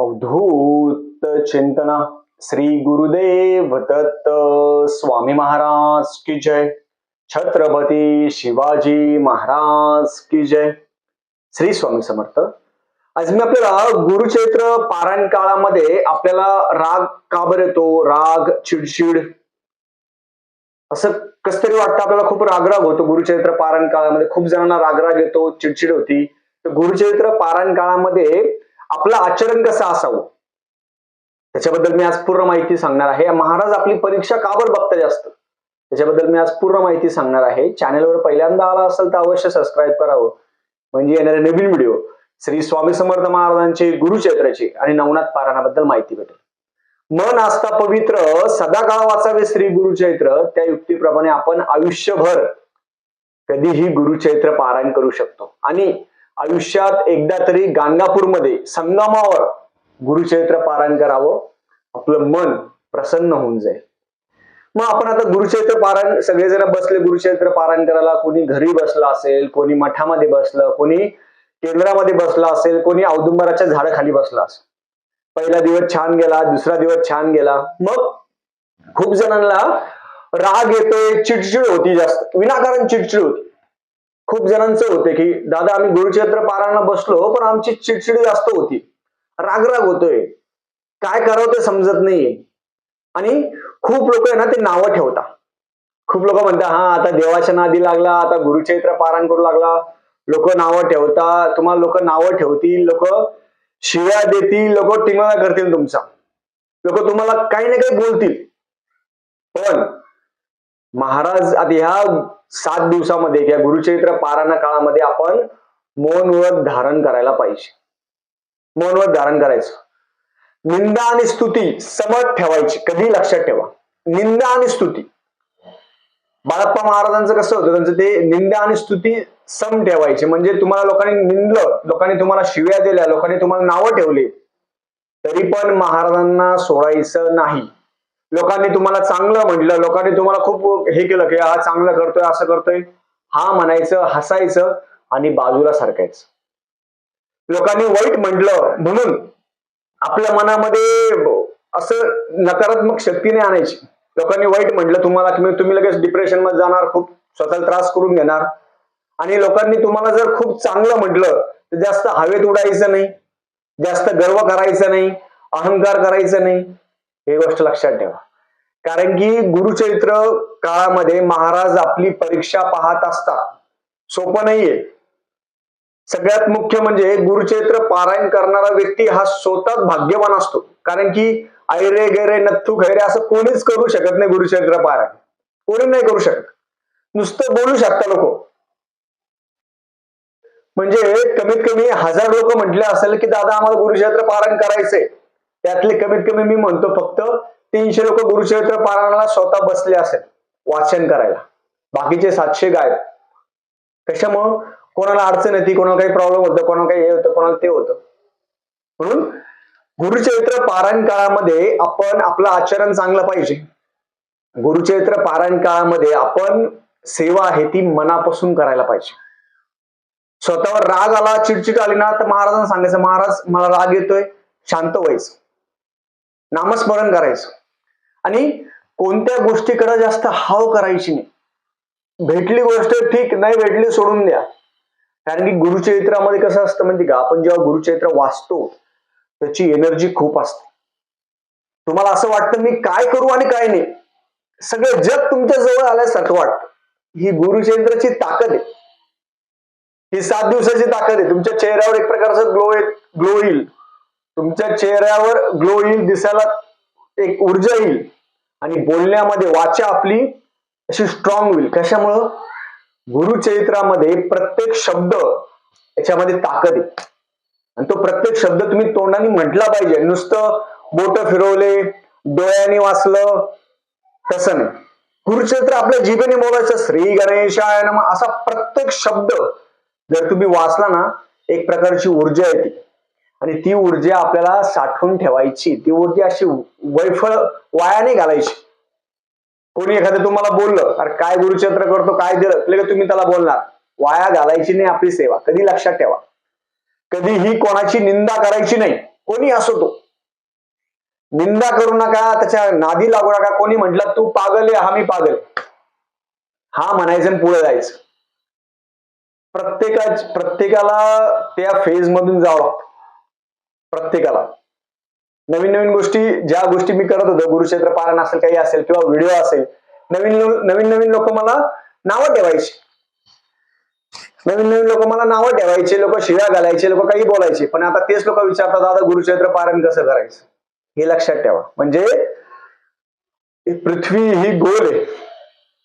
अवधूत चिंतना। श्री गुरुदेव दत्त स्वामी महाराज की जय। छत्रपती शिवाजी महाराज की जय। श्री स्वामी समर्थ। आज मी आपल्याला गुरुचैत्र पारायण काळामध्ये आपल्याला राग का बरं येतो? राग चिडचिड असं कस तरी वाटतं? आपल्याला खूप रागराग होतो गुरुचरित्र पारायण काळामध्ये. खूप जणांना रागराग येतो चिडचिड होती. तर गुरुचरित्र पारायण काळामध्ये आपलं आचरण कसं असावं? त्याच्याबद्दल मी आज पूर्ण माहिती सांगणार आहे. महाराज आपली परीक्षा का बरं बघता जास्त? त्याच्याबद्दल मी आज पूर्ण माहिती सांगणार आहे. चॅनलवर पहिल्यांदा आला असेल तर अवश्य सबस्क्राईब करावं. म्हणजे येणारे नवीन व्हिडिओ श्री स्वामी समर्थ महाराजांचे गुरुचैत्राचे आणि नवनाथ पारायणाबद्दल माहिती भेटेल. मन आस्था पवित्र सदा काळ वाचावे श्री गुरुचैत्र त्या युक्तीप्रमाणे आपण आयुष्यभर कधीही गुरुचैत्र पारायण करू शकतो. आणि आयुष्यात एकदा तरी गाणगापूरमध्ये संगमावर गुरुचरित्र पारायण करावं आपलं मन प्रसन्न होऊन जाईल. मग आपण आता गुरुचरित्र पारायण सगळेजण बसले गुरुचरित्र पारायण करायला कोणी घरी बसला असेल कोणी मठामध्ये बसलं कोणी केंद्रामध्ये बसला असेल कोणी औदुंबराच्या झाडाखाली बसला असेल. पहिला दिवस छान गेला दुसरा दिवस छान गेला. मग खूप जणांना राग येतोय चिडचिड होती जास्त. विनाकारण चिडचिड होती. खूप जणांचं होते की दादा आम्ही गुरुक्षेत्र पारायणला बसलो पण आमची चिडचिड जास्त होती. रागराग होतोय. काय करावं ते समजत नाहीये. आणि खूप लोक आहे ना ते नावं ठेवता खूप लोक म्हणतात हा आता देवाच्या नादी लागला आता गुरुचैत्र पारायण करू लागला. लोक नावं ठेवता तुम्हाला लोक नावं ठेवतील लोक शिव्या देतील लोक टिंगळा करतील तुमचा लोक तुम्हाला काही ना काही बोलतील. पण महाराज आता ह्या सात दिवसामध्ये किंवा गुरुचरित्र पारायण काळामध्ये आपण मौनव्रत धारण करायला पाहिजे. मौनव्रत धारण करायचं. निंदा आणि स्तुती समट ठेवायची. कधी लक्षात ठेवा. निंदा आणि स्तुती. बाळप्पा महाराजांचं कसं होतं? त्यांचं ते निंदा आणि स्तुती सम ठेवायची. म्हणजे तुम्हाला लोकांनी निंदलं लोकांनी तुम्हाला शिव्या दिल्या लोकांनी तुम्हाला नावं ठेवली तरी पण महाराजांना सोडायचं नाही. लोकांनी तुम्हाला चांगलं म्हटलं लोकांनी तुम्हाला खूप हे केलं की हा चांगलं करतोय असं करतोय. हा म्हणायचं हसायचं आणि बाजूला सारखायचं लोकांनी वाईट म्हटलं म्हणून आपल्या मनामध्ये असं नकारात्मक शक्तीने आणायची. लोकांनी वाईट म्हटलं तुम्हाला की तुम्ही लगेच डिप्रेशनमध्ये जाणार खूप स्वतःला त्रास करून घेणार. आणि लोकांनी तुम्हाला जर खूप चांगलं म्हटलं तर जास्त हवेत उडायचं नाही जास्त गर्व करायचं नाही अहंकार करायचं नाही. हे गोष्ट लक्षात ठेवा. कारण की गुरुचरित्र काळामध्ये महाराज आपली परीक्षा पाहत असतात. सोपं नाहीये. सगळ्यात मुख्य म्हणजे गुरुचरित्र पारायण करणारा व्यक्ती हा स्वतःच भाग्यवान असतो. कारण की ऐरे गैरे नथू खैरे असं कोणीच करू शकत नाही गुरुचरित्र पारायण. कोणी नाही करू शकत. नुसतं बोलू शकता लोक. म्हणजे कमीत कमी हजार लोक म्हटले असेल की दादा आम्हाला गुरुचरित्र पारायण करायचंय. त्यातले कमीत कमी मी म्हणतो फक्त तीनशे लोक गुरुचरित्र पारायणाला स्वतः बसले असेल वाचन करायला. बाकीचे सातशे गायब. कशामुळं? कोणाला अडचण येते कोणाला काही प्रॉब्लेम होतं कोणाला काही हे होतं कोणाला ते होतं. म्हणून गुरुचरित्र पारायण काळामध्ये आपण आपलं आचरण चांगलं पाहिजे. गुरुचरित्र पारायण काळामध्ये आपण सेवा आहे ती मनापासून करायला पाहिजे. स्वतःवर राग आला चिडचिड आली ना तर महाराजांना सांगायचं महाराज मला राग येतोय शांत व्हायचं. नामस्मरण करायचं. आणि कोणत्या गोष्टीकडे जास्त हाव करायची नाही. भेटली गोष्ट ठीक नाही भेटली सोडून द्या. कारण की गुरुचरित्रामध्ये कसं असतं म्हणते का? आपण जेव्हा गुरुचरित्र वाचतो त्याची एनर्जी खूप असते. तुम्हाला असं वाटतं मी काय करू आणि काय नाही. सगळं जग तुमच्या जवळ आल्यासारखं वाटतं. ही गुरुचरित्राची ताकद आहे. ही सात दिवसाची ताकद आहे. तुमच्या चेहऱ्यावर एक प्रकारचं ग्लो ग्लो येईल. तुमच्या चेहऱ्यावर ग्लो येईल दिसायला एक ऊर्जा येईल. आणि बोलण्यामध्ये वाचा आपली अशी स्ट्रॉंग होईल. कशामुळं? गुरुचरित्रामध्ये प्रत्येक शब्द याच्यामध्ये ताकद आहे. आणि तो प्रत्येक शब्द तुम्ही तोंडाने म्हटला पाहिजे. नुसतं बोट फिरवले डोळ्याने वाचलं तसं नाही. गुरुचरित्र आपल्या जीभेने बोलायचं श्री गणेशाय नम असा प्रत्येक शब्द जर तुम्ही वाचला ना एक प्रकारची ऊर्जा येते. आणि ती ऊर्जा आपल्याला साठवून ठेवायची. ती ऊर्जा अशी वैफळ वाया नाही घालायची. कोणी एखादं तुम्हाला बोललं अरे काय गुरुचरित्र करतो काय दिलं? लगेच तुम्ही त्याला बोलणार. वाया घालायची नाही आपली सेवा. कधी लक्षात ठेवा. कधीही कोणाची निंदा करायची नाही. कोणी असो तो. निंदा करू नका त्याच्या नादी लागू नका. कोणी म्हटलं तू पागल आहे हा मी पागल हा म्हणायचं आणि पुढे जायचं. प्रत्येका प्रत्येकाला त्या फेज मधून जावं लागतं. प्रत्येकाला. नवीन नवीन गोष्टी ज्या गोष्टी मी करत होतो गुरुक्षेत्र पारण असेल काही असेल किंवा व्हिडिओ असेल नवीन नवीन नवीन लोक मला नावं ठेवायची. नवीन नवीन लोक मला नावं ठेवायचे लोक शिव्या घालायचे लोक काही बोलायचे. पण आता तेच लोक विचारतात दादा गुरुक्षेत्र पारण कसं करायचं? हे लक्षात ठेवा. म्हणजे पृथ्वी ही गोल आहे.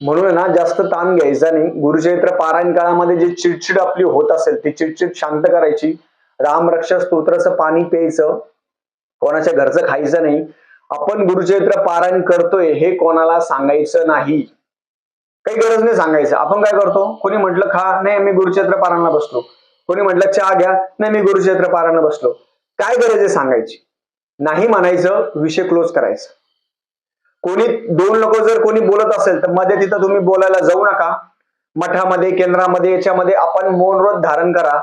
म्हणून ना जास्त ताण घ्यायचा नाही. गुरुचरित्र पारायण काळामध्ये जी चिडचिड आपली होत असेल ती चिडचिड शांत करायची. रामरक्षा स्तोत्राचं पाणी प्यायचं. कोणाच्या घरचं खायचं नाही. आपण गुरुचरित्र पारायण करतोय हे कोणाला सांगायचं नाही. काही गरज नाही सांगायचं. आपण काय करतो? कोणी म्हटलं खा. नाही मी गुरुचरित्र पारायणला बसलो. कोणी म्हटलं चहा घ्या. नाही मी गुरुचरित्र पारायणला बसलो. काय गरज आहे सांगायची? नाही म्हणायचं विषय क्लोज करायचं. कोणी दोन लोक जर कोणी बोलत असेल तर मध्ये तिथं तुम्ही बोलायला जाऊ नका. मठामध्ये केंद्रामध्ये याच्यामध्ये आपण मौन व्रत धारण करा.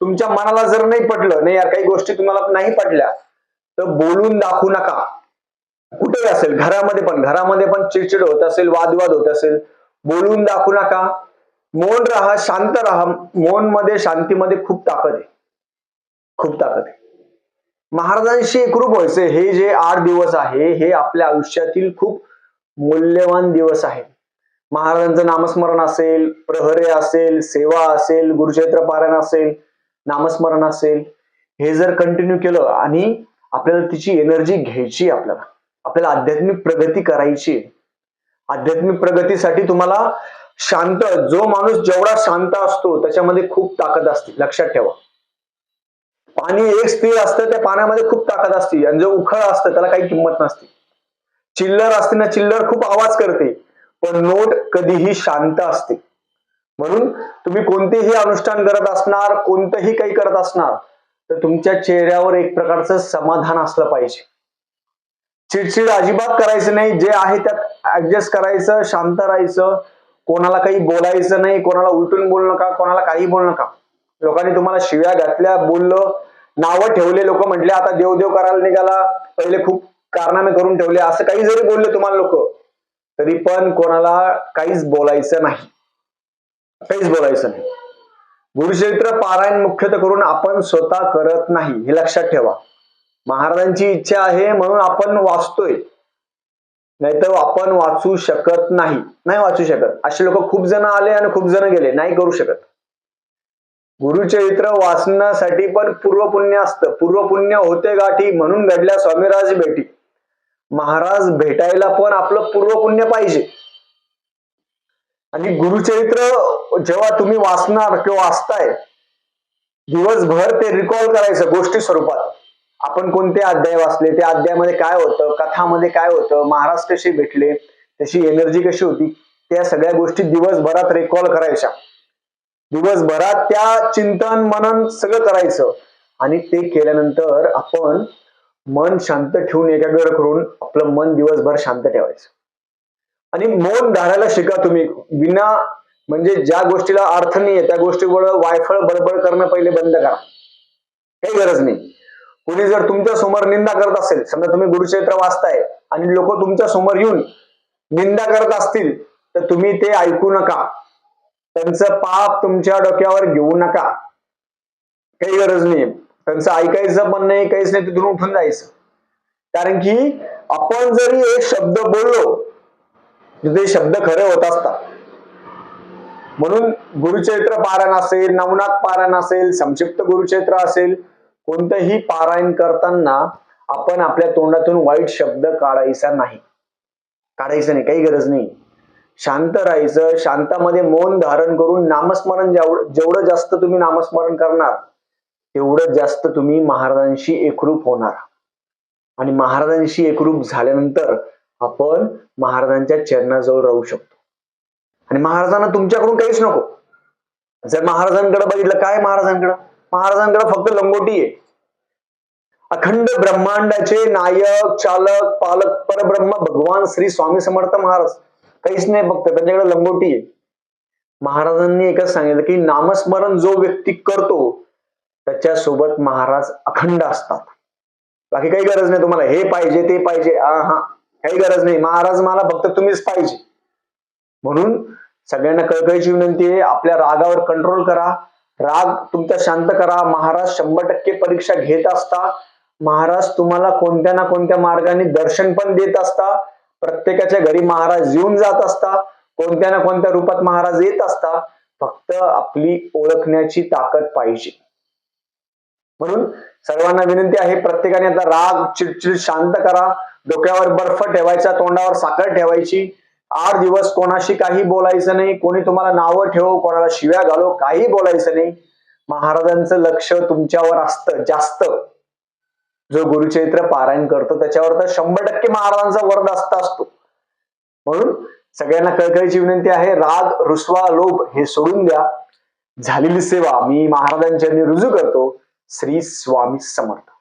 तुमच्या मनाला जर नाही पटलं नाही यार काही गोष्टी तुम्हाला नाही पटल्या तर बोलून दाखवू नका. कुठेही असेल घरामध्ये पण घरामध्ये पण चिडचिड होत असेल वादविवाद होत असेल बोलून दाखवू नका. मौन राहा शांत राहा. मौनमध्ये शांतीमध्ये खूप ताकद आहे. खूप ताकद आहे. महाराजांशी एकरूप व्हायचे हे जे आठ दिवस आहे हे आपल्या आयुष्यातील खूप मूल्यवान दिवस आहे. महाराजांचं नामस्मरण असेल प्रहरे असेल सेवा असेल गुरुक्षेत्र पारायण असेल नामस्मरण असेल हे जर कंटिन्यू केलं आणि आपल्याला तिची एनर्जी घ्यायची आपल्याला आपल्याला आध्यात्मिक प्रगती करायची आहे. आध्यात्मिक प्रगतीसाठी तुम्हाला शांत जो माणूस जेवढा शांत असतो त्याच्यामध्ये खूप ताकद असते. लक्षात ठेवा. पाणी एक स्थिर असतं त्या पाण्यामध्ये खूप ताकद असते. आणि जो उखळ असतं त्याला काही किंमत नसते. चिल्लर असते ना चिल्लर खूप आवाज करते. पण नोट कधीही शांत असते. म्हणून तुम्ही कोणतेही अनुष्ठान करत असणार कोणतंही काही करत असणार तर तुमच्या चेहऱ्यावर एक प्रकारचं समाधान असलं पाहिजे. चिडचिड अजिबात करायचं नाही जे आहे त्यात ऍडजस्ट करायचं शांत राहायचं. कोणाला काही बोलायचं नाही कोणाला उलटून बोलू नका कोणाला काही बोलू नका. लोकांनी तुम्हाला शिव्या घातल्या बोललं नावं ठेवले लोक म्हटले आता देव देव करायला निघाला. पहिले खूप कारनामे करून ठेवले. असं काही जरी बोलले तुम्हाला लोक तरी पण कोणाला काहीच बोलायचं नाही. काहीच बोलायचं नाही. गुरुचरित्र पारायण मुख्यतः करून आपण स्वतः करत नाही हे लक्षात ठेवा. महाराजांची इच्छा आहे म्हणून आपण वाचतोय. नाहीतर आपण वाचू शकत नाही. नाही वाचू शकत. असे लोक खूप जण आले आणि खूप जण गेले. नाही करू शकत. गुरुचरित्र वाचण्यासाठी पण पूर्वपुण्य असतं. पूर्वपुण्य होते गाठी म्हणून घडल्या स्वामीराज भेटी महाराज भेटायला पण आपलं पूर्वपुण्य पाहिजे. आणि गुरुचरित्र जेव्हा तुम्ही वाचणार किंवा वाचताय दिवसभर ते रिकॉल करायचं गोष्टी स्वरूपात. आपण कोणते अध्याय वाचले त्या अध्यायामध्ये काय होतं कथामध्ये काय होतं महाराज कसे भेटले त्याची एनर्जी कशी होती त्या सगळ्या गोष्टी दिवसभरात रेकॉल करायच्या. दिवसभरात त्या चिंतन मनन सगळं करायचं. आणि ते केल्यानंतर आपण मन शांत ठेवून एकाग्र करून आपलं मन दिवसभर शांत ठेवायचं. आणि मौन धारायला शिका तुम्ही. विना म्हणजे ज्या गोष्टीला अर्थ नाहीये त्या गोष्टीवर वायफळ बडबड करणं पहिले बंद करा. काही गरज नाही. कोणी जर तुमच्यासमोर निंदा करत असेल समजा तुम्ही गुरुचरित्र वाचताय आणि लोक तुमच्यासमोर येऊन निंदा करत असतील तर तुम्ही ते ऐकू नका. त्यांचं पाप तुमच्या डोक्यावर घेऊ नका. काही गरज नाही त्यांचं ऐकायचं पण नाही काहीच नाही तिथून उठून जायचं. कारण की आपण जरी एक शब्द बोललो तर ते शब्द खरे होत असतात. म्हणून गुरुचरित्र पारायण असेल नवनाथ पारायण असेल संक्षिप्त गुरुचरित्र असेल कोणतंही पारायण करताना आपण आपल्या तोंडातून वाईट शब्द काढायचा नाही. काढायचं नाही काही गरज नाही. शांत राहायचं शांतामध्ये मौन धारण करून नामस्मरण जेवढं जेवढं जास्त तुम्ही नामस्मरण करणार तेवढं जास्त तुम्ही महाराजांशी एकरूप होणार. आणि महाराजांशी एकरूप झाल्यानंतर आपण महाराजांच्या चरणाजवळ राहू शकतो. आणि महाराजांना तुमच्याकडून काहीच नको. जर महाराजांकडे बघितलं काय महाराजांकडं? महाराजांकडे फक्त लंगोटी आहे. अखंड ब्रह्मांडाचे नायक चालक पालक परब्रह्म भगवान श्री स्वामी समर्थ महाराज. काहीच नाही फक्त त्यांच्याकडे लंगोटी आहे. महाराजांनी एकच सांगितलं की नामस्मरण जो व्यक्ती करतो त्याच्यासोबत महाराज अखंड असतात. बाकी काही गरज नाही तुम्हाला. हे पाहिजे ते पाहिजे. हा हा. काही गरज नाही. महाराज मला फक्त तुम्हीच पाहिजे. म्हणून सगळ्यांना कळकळीची विनंती आहे आपल्या रागावर कंट्रोल करा. राग तुमचा शांत करा. महाराज शंभर टक्के परीक्षा घेत असता. महाराज तुम्हाला कोणत्या ना कोणत्या मार्गाने दर्शन पण देत असता. प्रत्येकाच्या घरी महाराज येऊन जात असता. कोणत्या ना कोणत्या रूपात महाराज येत असता. फक्त आपली ओळखण्याची ताकद पाहिजे. म्हणून सर्वांना विनंती आहे प्रत्येकाने आता राग चिडचिड शांत करा. डोक्यावर बर्फ ठेवायचा तोंडावर साखर ठेवायची. आठ दिवस कोणाशी काही बोलायचं नाही. कोणी तुम्हाला नावं ठेवो कोणाला शिव्या घालो काही बोलायचं नाही. महाराजांचं लक्ष तुमच्यावर असतं जास्त. जो गुरुचरित्र पारायण करतो त्याच्यावर तर शंभर टक्के महाराजांचा वरद असता असतो. म्हणून सगळ्यांना कळकळीची विनंती आहे राग रुसवा लोभ हे सोडून द्या. झालेली सेवा मी महाराजांच्या रुजू करतो. श्री स्वामी समर्थ.